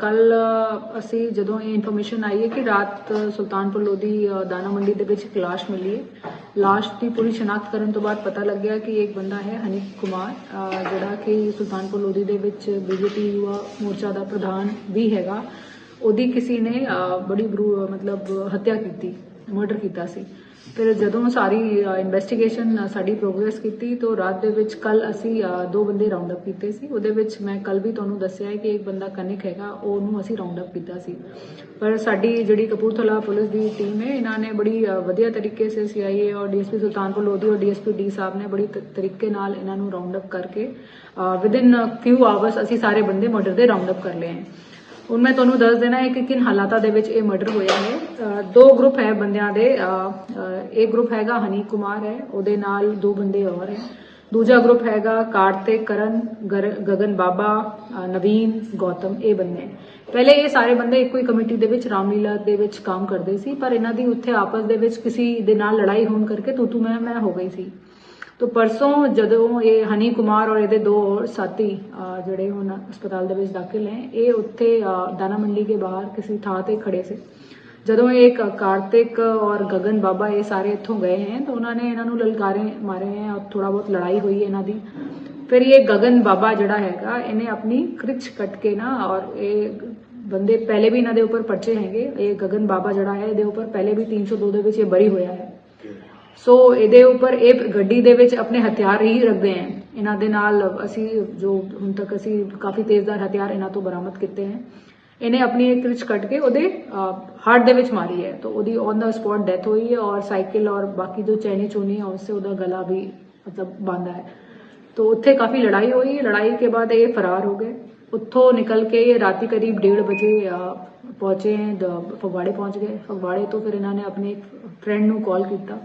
ਕੱਲ ਅਸੀਂ ਜਦੋਂ ਇਹ ਇਨਫੋਰਮੇਸ਼ਨ ਆਈ ਹੈ ਕਿ ਰਾਤ ਸੁਲਤਾਨਪੁਰ ਲੋਧੀ ਅ, ਦਾਣਾ ਮੰਡੀ ਦੇ ਵਿੱਚ ਇੱਕ ਲਾਸ਼ ਮਿਲੀ ਹੈ। ਲਾਸ਼ ਦੀ ਪੂਰੀ ਸ਼ਨਾਖਤ ਕਰਨ ਤੋਂ ਬਾਅਦ ਪਤਾ ਲੱਗਿਆ ਕਿ ਇੱਕ ਬੰਦਾ ਹੈ ਹਨੀ ਕੁਮਾਰ ਜਿਹੜਾ ਕਿ ਸੁਲਤਾਨਪੁਰ ਲੋਧੀ ਦੇ ਵਿੱਚ ਬੀਜੇਪੀ ਯੁਵਾ ਮੋਰਚਾ ਦਾ ਪ੍ਰਧਾਨ ਵੀ ਹੈਗਾ। ਉਹਦੀ ਕਿਸੇ ਨੇ ਬੜੀ ਬਰੂ- ਮਤਲਬ ਹੱਤਿਆ ਕੀਤੀ। ਮਰਡਰ ਕੀਤਾ ਸੀ। ਫਿਰ ਜਦੋਂ ਸਾਰੀ ਇਨਵੈਸਟੀਗੇਸ਼ਨ ਸਾਡੀ ਪ੍ਰੋਗਰੈਸ ਕੀਤੀ ਤਾਂ ਰਾਤ ਦੇ ਵਿੱਚ ਕੱਲ ਅਸੀਂ ਦੋ ਬੰਦੇ ਰਾਉਂਡ ਅਪ ਕੀਤੇ ਸੀ। ਉਹਦੇ ਵਿੱਚ ਮੈਂ ਕੱਲ ਵੀ ਤੁਹਾਨੂੰ ਦੱਸਿਆ ਹੈ ਕਿ ਇੱਕ ਬੰਦਾ ਕਨਿਕ ਹੈਗਾ, ਉਹਨੂੰ ਅਸੀਂ ਰਾਉਂਡ ਅਪ ਕੀਤਾ ਸੀ। ਪਰ ਸਾਡੀ ਜਿਹੜੀ ਕਪੂਰਥਲਾ ਪੁਲਿਸ ਦੀ ਟੀਮ ਹੈ, ਇਹਨਾਂ ਨੇ ਬੜੀ ਵਧੀਆ ਤਰੀਕੇ ਸੇ ਸੀਆਈਏ ਔਰ ਡੀਐਸਪੀ ਸੁਲਤਾਨਪੁਰ ਲੋਧੀ ਔਰ ਡੀਐਸਪੀ ਡੀ ਸਾਹਿਬ ਨੇ ਬੜੀ ਤਰੀਕੇ ਨਾਲ ਇਹਨਾਂ ਨੂੰ ਰਾਉਂਡ ਅਪ ਕਰਕੇ ਵਿਦਿਨ ਫਿਊ ਆਵਰਸ ਅਸੀਂ ਸਾਰੇ ਬੰਦੇ ਮਰਡਰ ਦੇ ਰਾਉਂਡ ਅਪ ਕਰ ਲਏ ਹਨ ਹੁਣ ਮੈਂ ਤੁਹਾਨੂੰ ਦੱਸ ਦੇਣਾ ਹੈ ਕਿ ਕਿਨ ਹਾਲਾਤਾਂ ਦੇ ਵਿੱਚ ਇਹ ਮਰਡਰ ਹੋਇਆ ਹੈ। ਦੋ ਗਰੁੱਪ ਹੈ ਬੰਦਿਆਂ ਦੇ। ਇੱਕ ਗਰੁੱਪ ਹੈਗਾ ਹਨੀ ਕੁਮਾਰ ਹੈ, ਉਹਦੇ ਨਾਲ ਦੋ ਬੰਦੇ ਹੋਰ ਹੈ। ਦੂਜਾ ਗਰੁੱਪ ਹੈਗਾ ਕਾਰਤਿਕ, ਕਰਨ, ਗਰ- ਗਗਨ ਬਾਬਾ ਨਵੀਨ, ਗੌਤਮ, ਇਹ ਬੰਦੇ ਹੈ। ਪਹਿਲੇ ਇਹ ਸਾਰੇ ਬੰਦੇ ਇੱਕੋ ਹੀ ਕਮੇਟੀ ਦੇ ਵਿੱਚ ਰਾਮਲੀਲਾ ਦੇ ਵਿੱਚ ਕੰਮ ਕਰਦੇ ਸੀ, ਪਰ ਇਹਨਾਂ ਦੀ ਉੱਥੇ ਆਪਸ ਦੇ ਵਿੱਚ ਕਿਸੇ ਦੇ ਨਾਲ ਲੜਾਈ ਹੋਣ ਕਰਕੇ ਤੂੰ ਤੂੰ ਮੈਂ ਮੈਂ ਹੋ ਗਈ ਸੀ। ਤੋ ਪਰਸੋਂ ਜਦੋਂ ਇਹ ਹਨੀ ਕੁਮਾਰ ਔਰ ਇਹਦੇ ਦੋ ਹੋਰ ਸਾਥੀ ਜਿਹੜੇ ਹੁਣ ਹਸਪਤਾਲ ਦੇ ਵਿੱਚ ਦਾਖਲ ਹੈ ਇਹ ਉੱਥੇ ਦਾਣਾ ਮੰਡੀ ਕੇ ਬਾਹਰ ਕਿਸੇ ਥਾਂ ਤੇ ਖੜੇ ਸੀ। ਜਦੋਂ ਇਹ ਕਾਰਤਿਕ ਔਰ ਗਗਨ ਬਾਬਾ ਇਹ ਸਾਰੇ ਇੱਥੋਂ ਗਏ ਹੈ, ਤਾਂ ਉਹਨਾਂ ਨੇ ਇਹਨਾਂ ਨੂੰ ਲਲਕਾਰੇ ਮਾਰੇ ਹੈ ਔਰ ਥੋੜਾ ਬਹੁਤ ਲੜਾਈ ਹੋਈ ਇਹਨਾਂ ਦੀ। ਫਿਰ ਇਹ ਗਗਨ ਬਾਬਾ ਜਿਹੜਾ ਹੈਗਾ, ਇਹਨੇ ਆਪਣੀ ਕ੍ਰਿਚ ਕੱਟ ਕੇ ਨਾ ਔਰ ਇਹ ਬੰਦੇ ਪਹਿਲੇ ਵੀ ਇਹਨਾਂ ਦੇ ਉੱਪਰ ਪਰਚੇ ਹੈਗੇ, ਇਹ ਗਗਨ ਬਾਬਾ ਜਿਹੜਾ ਹੈ, ਇਹਦੇ ਉੱਪਰ ਪਹਿਲੇ ਵੀ 302 ਦੇ ਵਿੱਚ ਇਹ ਬਰੀ ਹੋਇਆ ਹੈ। ਸੋ ਇਹਦੇ ਉੱਪਰ ਇਹ ਗੱਡੀ ਦੇ ਵਿੱਚ ਆਪਣੇ ਹਥਿਆਰ ਹੀ ਰੱਖਦੇ ਹਨ ਇਹਨਾਂ ਦੇ ਨਾਲ ਅਸੀਂ ਜੋ ਹੁਣ ਤੱਕ ਅਸੀਂ ਕਾਫੀ ਤੇਜ਼ਦਾਰ ਹਥਿਆਰ ਇਹਨਾਂ ਤੋਂ ਬਰਾਮਦ ਕੀਤੇ ਹਨ ਇਹਨੇ ਆਪਣੀ ਇੱਕ ਰਿਚ ਕੱਟ ਕੇ ਉਹਦੇ ਹਾਰਟ ਦੇ ਵਿੱਚ ਮਾਰੀ ਹੈ। ਤਾਂ ਉਹਦੀ ਔਨ ਦਾ ਸਪੌਟ ਡੈਥ ਹੋਈ ਹੈ ਔਰ ਸਾਈਕਲ ਔਰ ਬਾਕੀ ਜੋ ਚੈਨੀ ਚੂਨੀ ਹੈ ਉਸਸੇ ਉਹਦਾ ਗਲਾ ਵੀ ਮਤਲਬ ਬਾਂਧਾ ਹੈ। ਤਾਂ ਉੱਥੇ ਕਾਫੀ ਲੜਾਈ ਹੋਈ। ਲੜਾਈ ਕੇ ਬਾਅਦ ਇਹ ਫਰਾਰ ਹੋ ਗਏ। ਉੱਥੋਂ ਨਿਕਲ ਕੇ ਰਾਤੀ ਕਰੀਬ 1:30 ਵਜੇ ਪਹੁੰਚੇ ਹੈ ਦ- ਫਗਵਾੜੇ ਪਹੁੰਚ ਗਏ। ਫਗਵਾੜੇ ਤੋਂ ਫਿਰ ਇਹਨਾਂ ਨੇ ਆਪਣੇ ਫਰੈਂਡ ਨੂੰ ਕਾਲ ਕੀਤਾ।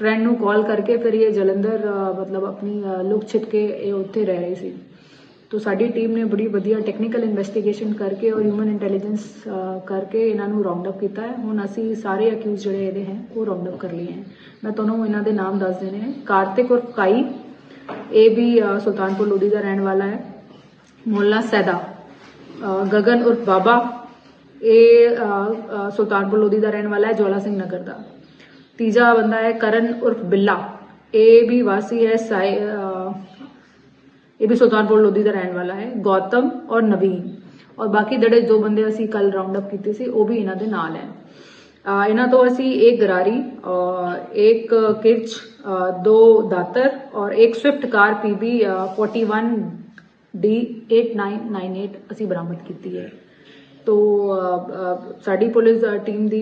ਫਰੈਂਡ ਨੂੰ ਕਾਲ ਕਰਕੇ ਫਿਰ ਇਹ ਜਲੰਧਰ ਮਤਲਬ ਆਪਣੀ ਅਹ, ਲੁਕ ਛਿਪ ਕੇ ਇਹ ਉੱਥੇ ਰਹਿ ਰਹੀ ਸੀ। ਤੋ ਸਾਡੀ ਟੀਮ ਨੇ ਬੜੀ ਵਧੀਆ ਟੈਕਨੀਕਲ ਇਨਵੈਸਟੀਗੇਸ਼ਨ ਕਰਕੇ ਔਰ ਹਿਊਮਨ ਇੰਟੈਲੀਜੈਂਸ ਕਰਕੇ ਇਹਨਾਂ ਨੂੰ ਰਾਉਂਡ ਅਪ ਕੀਤਾ ਹੈ। ਹੁਣ ਅਸੀਂ ਸਾਰੇ ਅਕਿਊਜ਼ ਜਿਹੜੇ ਇਹਦੇ ਹੈ ਉਹ ਰਾਉਂਡ ਅਪ ਕਰ ਲਏ ਹੈ। ਮੈਂ ਤੁਹਾਨੂੰ ਇਹਨਾਂ ਦੇ ਨਾਮ ਦੱਸ ਦੇਣੇ ਹੈ। ਕਾਰਤਿਕ ਔਰ ਕਾਈ ਇਹ ਵੀ ਸੁਲਤਾਨਪੁਰ ਲੋਧੀ ਦਾ ਰਹਿਣ ਵਾਲਾ ਹੈ। ਮੋਲਾ ਸੈਦਾ ਅ, ਗਗਨ ਉਰਫ ਬਾਬਾ ਇਹ ਸੁਲਤਾਨਪੁਰ ਲੋਧੀ ਦਾ ਰਹਿਣ ਵਾਲਾ ਹੈ ਜਵਾਲਾ ਸਿੰਘ ਨਗਰ ਦਾ। ਤੀਜਾ ਬੰਦਾ ਹੈ ਕਰਨ ਉਰਫ ਬਿੱਲਾ ਇਹ ਵੀ ਵਾਸੀ ਹੈ ਸਾਈ ਅ, ਇਹ ਵੀ ਸੁਲਤਾਨਪੁਰ ਲੋਧੀ ਦਾ ਰਹਿਣ ਵਾਲਾ ਹੈ ਗੌਤਮ ਔਰ ਨਵੀਨ ਔਰ ਬਾਕੀ ਜਿਹੜੇ ਜੋ ਬੰਦੇ ਅਸੀਂ ਕੱਲ ਰਾਉਂਡ ਅਪ ਕੀਤੇ ਸੀ ਉਹ ਵੀ ਇਹਨਾਂ ਦੇ ਨਾਲ ਹੈ ਅ, ਇਹਨਾਂ ਤੋਂ ਅਸੀਂ ਇੱਕ ਗਰਾਰੀ ਔਰ ਇੱਕ ਕਿਰਚ ਅ, ਦੋ ਦਾਤਰ ਔਰ ਇੱਕ ਸਵਿਫਟ ਕਾਰ ਪੀਬੀ 41 ਡੀ 8998 ਅਸੀਂ ਬਰਾਮਦ ਕੀਤੀ ਹੈ ਤੋ ਸਾਡੀ ਪੁਲਿਸ ਟੀਮ ਦੀ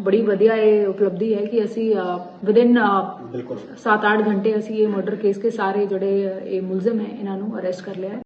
ਬੜੀ ਵਧੀਆ ਇਹ ਉਪਲਬਧੀ ਹੈ ਕਿ ਅਸੀਂ ਵਿਦਿਨ ਬਿਲਕੁਲ। 7-8 ਘੰਟੇ ਅਸੀਂ ਇਹ ਮਰਡਰ ਕੇਸ ਕੇ ਸਾਰੇ ਜਿਹੜੇ ਇਹ ਮੁਲਜ਼ਮ ਹੈ ਇਹਨਾਂ ਨੂੰ ਅਰੈਸਟ ਕਰ ਲਿਆ ਹੈ।